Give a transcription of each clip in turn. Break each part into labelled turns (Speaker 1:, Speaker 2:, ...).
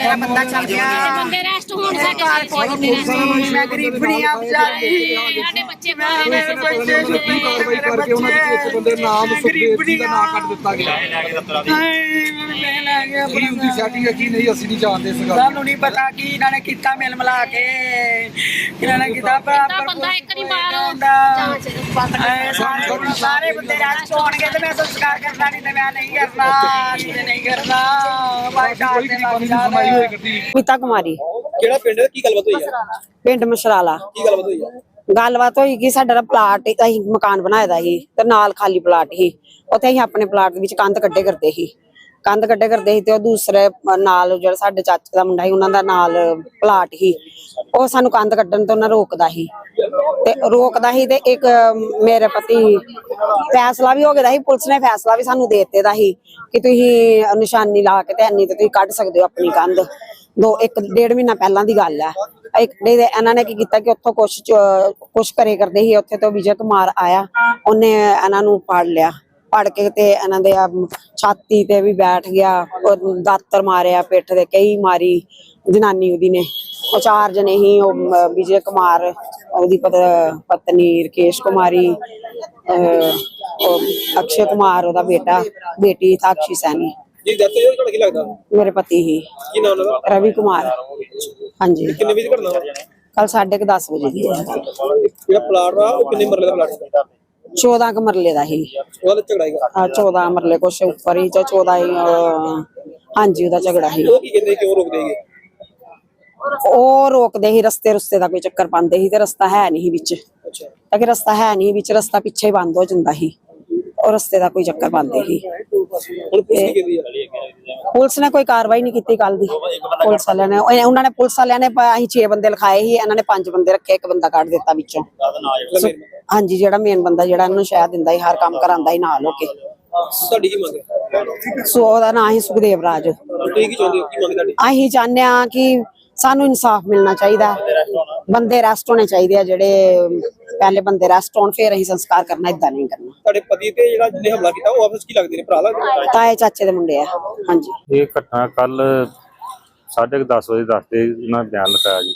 Speaker 1: ਮੇਰਾ ਬੰਦਾ ਚੱਲ ਗਿਆ।
Speaker 2: ਬੰਦੇ ਰੈਸਟ ਹੋਣ ਸਾਡੇ
Speaker 1: ਕੋਈ ਮੈਂ ਗਰੀਬਣੀ ਆ ਵਿਚਾਰੀ
Speaker 2: ਸਾਡੇ ਬੱਚੇ
Speaker 1: ਮੇਰੇ
Speaker 2: ਬਾਹਰ
Speaker 1: ਬੱਚੇ ਸੁੱਤੇ
Speaker 3: ਕਾਰਵਾਈ ਕਰਕੇ ਉਹਨਾਂ ਦੇ ਇਸ ਬੰਦੇ ਨਾਮ ਸੁਖਦੇਵ ਸਿੰਘ ਦਾ ਨਾਮ ਕੱਢ ਦਿੱਤਾ ਗਿਆ।
Speaker 1: ਮੈਂ ਲੈ ਗਿਆ
Speaker 3: ਕੀ ਉਹਦੀ ਸੈਟਿੰਗ ਹੈ ਕੀ ਨਹੀਂ ਅਸੀਂ ਨਹੀਂ ਜਾਣਦੇ ਇਸ ਗੱਲ।
Speaker 1: ਸਾਨੂੰ ਨਹੀਂ ਪਤਾ ਕੀ ਇਹਨਾਂ ਨੇ ਕੀਤਾ ਮਿਲ ਮਿਲਾ ਕੇ। ਇਹਨਾਂ ਨੇ ਕੀਤਾ ਬਰਾਬਰ
Speaker 2: ਬੰਦਾ ਇੱਕ ਨਹੀਂ ਬਾਹਰ
Speaker 1: ਹਾਏ, ਸਾਰੇ ਸਾਰੇ ਬੰਦੇ ਰਾਜ ਹੋਣਗੇ ਤੇ ਮੈਂ ਸੰਸਕਾਰ ਕਰਨਾ ਨਹੀਂ ਤੇ ਮੈਂ ਨਹੀਂ ਕਰਨਾ ਨਹੀਂ ਤੇ ਨਹੀਂ ਕਰਨਾ।
Speaker 3: ਕੋਈ ਗਰੀਬਾਂ ਦੀ ਸੁਣਾਈ ਹੋਈ ਕਰਦੀ
Speaker 4: ਮਿਤਾ ਕੁਮਾਰੀ।
Speaker 5: ਕਿਹੜਾ ਪਿੰਡ? ਹੈ ਕੀ ਗੱਲਬਾਤ ਹੋਈ ਆ?
Speaker 4: ਪਿੰਡ ਮਸ਼ਰਾਲਾ।
Speaker 5: ਕੀ ਗੱਲਬਾਤ ਹੋਈ ਆ?
Speaker 4: ਗੱਲਬਾਤ ਹੋਈ ਕਿ ਸਾਡਾ ਪਲਾਟ ਅਸੀਂ ਮਕਾਨ ਬਣਾਇਆ ਦਾ ਸੀ ਤੇ ਨਾਲ ਖਾਲੀ ਪਲਾਟ ਸੀ। ਉੱਥੇ ਅਸੀਂ ਆਪਣੇ ਪਲਾਟ ਦੇ ਵਿੱਚ ਕੰਧ ਕੱਢੇ ਕਰਦੇ ਸੀ। ਕੰਧ ਕੱਢੇ ਕਰਦੇ ਸੀ ਤੇ ਉਹ ਦੂਸਰੇ ਨਾਲ ਜਿਹੜਾ ਸਾਡੇ ਚਾਚੇ ਦਾ ਮੁੰਡਾ ਸੀ ਉਹਨਾਂ ਦਾ ਨਾਲ ਪਲਾਟ ਸੀ। ਉਹ ਸਾਨੂੰ ਕੰਧ ਕੱਢਣ ਤੋਂ ਨਾ ਰੋਕਦਾ ਸੀ। ਤੇ ਰੋਕਦਾ ਸੀ ਤੇ ਇੱਕ ਮੇਰੇ ਪਤੀ ਫੈਸਲਾ ਵੀ ਹੋ ਗਿਆ ਸੀ, ਪੁਲਿਸ ਨੇ ਫੈਸਲਾ ਵੀ ਸਾਨੂੰ ਦੇ ਦਿੱਤੇ ਦਾ ਸੀ ਕਿ ਤੁਸੀਂ ਨਿਸ਼ਾਨੀ ਲਾ ਕੇ ਤੇ ਇੰਨੀ ਤੇ ਤੁਸੀਂ ਕੱਢ ਸਕਦੇ ਹੋ ਆਪਣੀ ਕੰਧ। ਦੋ, ਇੱਕ ਡੇਢ ਮਹੀਨਾ ਪਹਿਲਾਂ ਦੀ ਗੱਲ ਹੈ। ਇੱਕ ਦੇ ਇਹਨਾਂ ਨੇ ਕੀ ਕੀਤਾ ਕਿ ਉੱਥੋਂ ਕੁਛ ਕੁਛ ਕਰੇ ਕਰਦੇ ਸੀ, ਉੱਥੇ ਤੋਂ ਵਿਜੇ ਕੁਮਾਰ ਆਇਆ, ਉਹਨੇ ਇਹਨਾਂ ਨੂੰ ਫੜ ਲਿਆ। ਫੜ ਕੇ ਤੇ ਇਹਨਾਂ ਦੇ ਛਾਤੀ ਤੇ ਵੀ ਬੈਠ ਗਿਆ ਦਾਤਰ ਮਾਰਿਆ, ਪਿੱਠ ਦੇ ਕਈ ਮਾਰੀ ਜਨਾਨੀ ਉਹਦੀ ਨੇ। ਚਾਰ ਜਣੇ ਹੀ ਉਹ ਵਿਜੇ ਕੁਮਾਰ ਉਹਦੀ ਪਤ- ਪਤਨੀ ਰਕੇਸ਼ ਕੁਮਾਰੀ ਅਕਸ਼ੇ ਕੁਮਾਰ ਉਹਦਾ ਬੇਟਾ ਬੇਟੀ ਸਾਕਸ਼ੀ ਸੈਣੀ।
Speaker 5: ਜੀ ਦੱਸ ਯਾਰ ਤੁਹਾਡਾ ਕੀ ਲੱਗਦਾ?
Speaker 4: ਮੇਰੇ ਪਤੀ ਹੀ।
Speaker 5: ਕੀ ਨਾਮ
Speaker 4: ਰਵੀ ਕੁਮਾਰ। ਹਾਂਜੀ।
Speaker 5: ਕਿੰਨੇ ਵਜੇ ਘਟਨਾ?
Speaker 4: ਕੱਲ 10:30 ਵਜੇ ਦੀ ਹੈ।
Speaker 5: ਜਿਹੜਾ ਪਲਾਟ ਆ ਉਹ ਕਿੰਨੇ ਮਰਲੇ ਦਾ ਪਲਾਟ ਹੈ
Speaker 4: 14 ਕੁ ਮਰਲੇ ਦਾ ਹੀ।
Speaker 5: ਉਹਦਾ ਤਾਂ ਝਗੜਾ ਹੈਗਾ
Speaker 4: ਆ। 14 ਮਰਲੇ ਕੁਛ ਉੱਪਰ ਹੀ ਜਾਂ 14 ਹੀ ਹਾਂਜੀ ਉਹਦਾ ਝਗੜਾ ਹੀ।
Speaker 5: ਉਹ ਕੀ ਕਹਿੰਦੇ ਕਿਉਂ ਰੋਕਦੇ ਹੈਗੇ
Speaker 4: ਉਹ ਰੋਕਦੇ ਸੀ ਰਸਤੇ ਰਸਤੇ ਦਾ ਕੋਈ ਚੱਕਰ ਪਾਉਂਦੇ ਸੀ ਤੇ ਰਸਤਾ ਹੈ ਨਹੀਂ ਵਿੱਚ।
Speaker 5: ਅੱਛਾ।
Speaker 4: ਤਾਂ ਕਿ ਰਸਤਾ ਹੈ ਨਹੀਂ ਵਿੱਚ ਰਸਤਾ ਪਿੱਛੇ ਹੀ ਬੰਦ ਹੋ ਜਾਂਦਾ ਸੀ। ਉਹ ਰਸਤੇ ਦਾ ਕੋਈ ਚੱਕਰ ਪਾਉਂਦੇ
Speaker 5: ਹੁਣ ਪੁਲਿਸ
Speaker 4: ਨੇ ਕੋਈ ਕਾਰਵਾਈ ਨਹੀਂ ਕੀਤੀ ਕੱਲ ਦੀ। ਪੁਲਿਸ ਵਾਲਿਆਂ ਨੇ ਉਹ- ਉਹਨਾਂ ਨੇ ਪੁਲਿਸ ਵਾਲਿਆਂ ਨੇ ਅਸੀਂ 6 ਬੰਦੇ ਲਿਖਾਏ ਸੀ ਇਹਨਾਂ ਨੇ 5 ਬੰਦੇ ਰੱਖੇ ਇੱਕ ਬੰਦਾ ਕੱਢ ਦਿੱਤਾ ਵਿੱਚੋਂ। ਹਾਂਜੀ ਜਿਹੜਾ ਮੇਨ ਬੰਦਾ ਜਿਹੜਾ ਇਹਨੂੰ ਸ਼ਾਇਦ ਦਿੰਦਾ ਸੀ ਹਰ ਕੰਮ ਕਰਾਂਦਾ ਸੀ ਨਾਲ ਹੋ ਕੇ।
Speaker 5: ਤੁਹਾਡੀ ਕੀ ਮੰਗ ਹੈ?
Speaker 4: ਸੋ ਉਹਦਾ ਨਾਂ ਹੀ ਸੁਖਦੇਵ ਰਾਜ।
Speaker 5: ਤੁਸੀਂ ਕੀ ਚਾਹੁੰਦੇ ਹੋ? ਕੀ ਮੰਗ ਤੁਹਾਡੀ?
Speaker 4: ਅਸੀਂ ਚਾਹੁੰਦੇ ਆ ਕਿ ਸਾਨੂੰ ਇਨਸਾਫ ਮਿਲਣਾ ਚਾਹੀਦਾ। ਬੰਦੇ ਅਰੈਸਟ ਹੋਣੇ ਚਾਹੀਦੇ ਆ ਜਿਹੜੇ ਪਹਿਲੇ ਬੰਦੇ ਅਰੈਸਟ ਹੋਣ ਫਿਰ ਅਸੀਂ ਸੰਸਕਾਰ ਕਰਨਾ ਇਦਾਂ ਨਹੀਂ ਕਰਨਾ।
Speaker 5: ਤੁਹਾਡੇ ਪਤੀ ਤੇ ਜਿਹੜਾ ਜਿਹਨੇ ਹਮਲਾ ਕੀਤਾ ਉਹ ਆਪਸ ਕੀ ਲੱਗਦੇ ਨੇ ਭਰਾ ਲੱਗਦੇ?
Speaker 4: ਤਾਏ ਚਾਚੇ ਦੇ ਮੁੰਡੇ ਆ ਹਾਂਜੀ।
Speaker 6: ਇਹ ਘਟਨਾ ਕੱਲ 10:30 ਵਜੇ ਦੱਸਦੇ ਇਹਨਾਂ ਨੇ ਬਿਆਨ ਲਿਖਾਇਆ ਜੀ।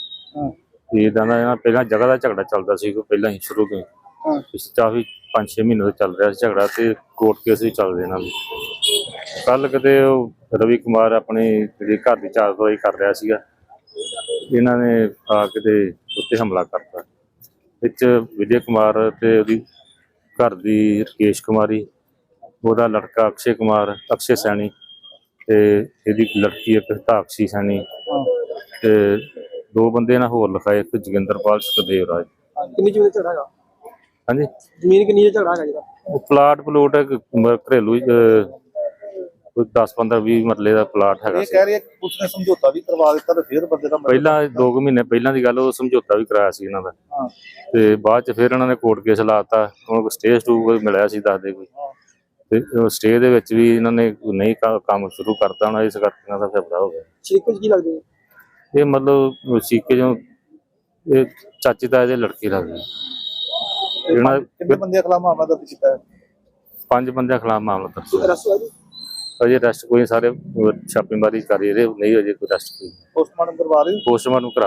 Speaker 6: ਇਹ ਦਾ ਨਾ ਇਹਨਾਂ ਪਹਿਲਾਂ ਜਗ੍ਹਾ ਦਾ ਝਗੜਾ ਚੱਲਦਾ ਸੀ ਕੋਈ ਪਹਿਲਾਂ ਹੀ ਸ਼ੁਰੂ ਤੋਂ। ਇਸ ਕਾਫੀ 5-6 ਮਹੀਨੇ ਤੋਂ ਚੱਲ ਰਿਹਾ ਸੀ ਝਗੜਾ ਤੇ ਕੋਰਟ ਕੇਸ ਵੀ ਚੱਲਦੇ ਇਹਨਾਂ ਦੇ। ਕੱਲ ਕਿਤੇ ਉਹ ਰਵੀ ਕੁਮਾਰ ਆਪਣੀ ਜਿਹੜੀ ਘਰ ਦੀ ਚਾਰ ਦਵਾਈ ਕਰ ਰਿਹਾ ਸੀਗਾ ਇਹਨਾਂ ਨੇ ਆ ਕੇ ਤੇ ਉੱਤੇ ਹਮਲਾ ਕਰਤਾ। ਵਿੱਚ ਵਿਜੇ ਕੁਮਾਰ ਤੇ ਉਹਦੀ ਘਰ ਦੀ ਰਕੇਸ਼ ਕੁਮਾਰੀ ਉਹਦਾ ਲੜਕਾ ਅਕਸ਼ੇ ਕੁਮਾਰ ਅਕਸ਼ੇ ਸੈਣੀ ਤੇ ਇਹਦੀ ਲੜਕੀ ਇੱਕ ਤਾਕਸ਼ੀ ਸੈਣੀ ਤੇ ਦੋ ਬੰਦੇ ਨਾਲ ਹੋਰ ਲਿਖਾਏ ਇੱਕ ਜੋਗਿੰਦਰਪਾਲ ਸੁਖਦੇਵ ਰਾਜ
Speaker 5: ਕਿੰਨੀ ਜ਼ਮੀਨ ਹੈਗਾ?
Speaker 6: ਹਾਂਜੀ?
Speaker 5: ਜ਼ਮੀਨ ਕਿੰਨੀ ਦਾ ਝਗੜਾ ਹੈਗਾ ਜਿਹੜਾ?
Speaker 6: ਪਲਾਟ ਪਲੂਟ ਘਰੇਲੂ ਕੋਈ 10 15 20 ਮਰਲੇ ਦਾ ਪਲਾਟ ਹੈਗਾ
Speaker 7: ਇਹ
Speaker 6: ਸੀ।
Speaker 7: ਕਹਿ ਰਹੀ ਹੈ ਕਿ ਪੁਲਿਸ ਨੇ ਸਮਝੌਤਾ ਵੀ ਕਰਵਾ ਦਿੱਤਾ ਤੇ ਫਿਰ ਬੰਦੇ ਦਾ ਮਰਡਰ
Speaker 6: ਪਹਿਲਾਂ 2 ਮਹੀਨੇ ਪਹਿਲਾਂ ਦੀ ਗੱਲ ਉਹ ਸਮਝੌਤਾ ਵੀ ਕਰਾਇਆ ਸੀ ਇਹਨਾਂ ਦਾ।
Speaker 7: ਹਾਂ।
Speaker 6: ਤੇ ਬਾਅਦ ਚ ਫਿਰ ਇਹਨਾਂ ਨੇ ਕੋਰਟ ਕੇਸ ਲਾਤਾ ਉਹਨਾਂ ਕੋਲ ਸਟੇ ਸਟੂ ਕੋਈ ਮਿਲਿਆ ਸੀ ਦੱਸਦੇ ਕੋਈ। ਤੇ ਸਟੇ ਦੇ ਵਿੱਚ ਵੀ ਇਹਨਾਂ ਨੇ ਨਹੀਂ ਕ- ਕੰਮ ਸ਼ੁਰੂ ਕਰਤਾ ਹੋਣਾ ਇਸ ਕਰਕੇ ਇਹਨਾਂ ਦਾ ਝਗੜਾ ਹੋ ਗਿਆ।
Speaker 5: ਸ਼ਰੀਕ ਕੀ ਲੱਗਦੇ?
Speaker 6: ਇਹ ਮਤਲਬ ਸੀਕੇ ਜੋ ਇਹ ਚਾਚੀ ਤਾਏ ਦੇ ਲੜਕੀ ਲੱਗਦੀ ਇਹਨਾਂ
Speaker 7: ਕਿੰਨੇ ਬੰਦੇ ਖਿਲਾਫ ਮਾਮਲਾ ਦਰਜ ਕੀਤਾ ਹੈ?
Speaker 6: ਪੰਜ ਬੰਦਿਆਂ ਖਿਲਾਫ ਮਾਮਲਾ ਦਰਜ। ਹੋਇਆ
Speaker 5: ਰਸੂ ਜੀ?
Speaker 6: ਅਜੇ ਰੈਸਟ ਕੋਈ ਸਾਰੇ ਛਾਪੇਮਾਰੀ ਕਰ ਰਹੇ ਨਹੀਂ ਅਜੇ ਕੋਈ ਰੈਸਟ ਕੋਈ
Speaker 7: ਪੋਸਟਮਾਰਟਮ ਕਰਵਾ ਰਹੇ ਹੋ?
Speaker 6: ਪੋਸਟਮਾਰਟਮ ਕਰਾ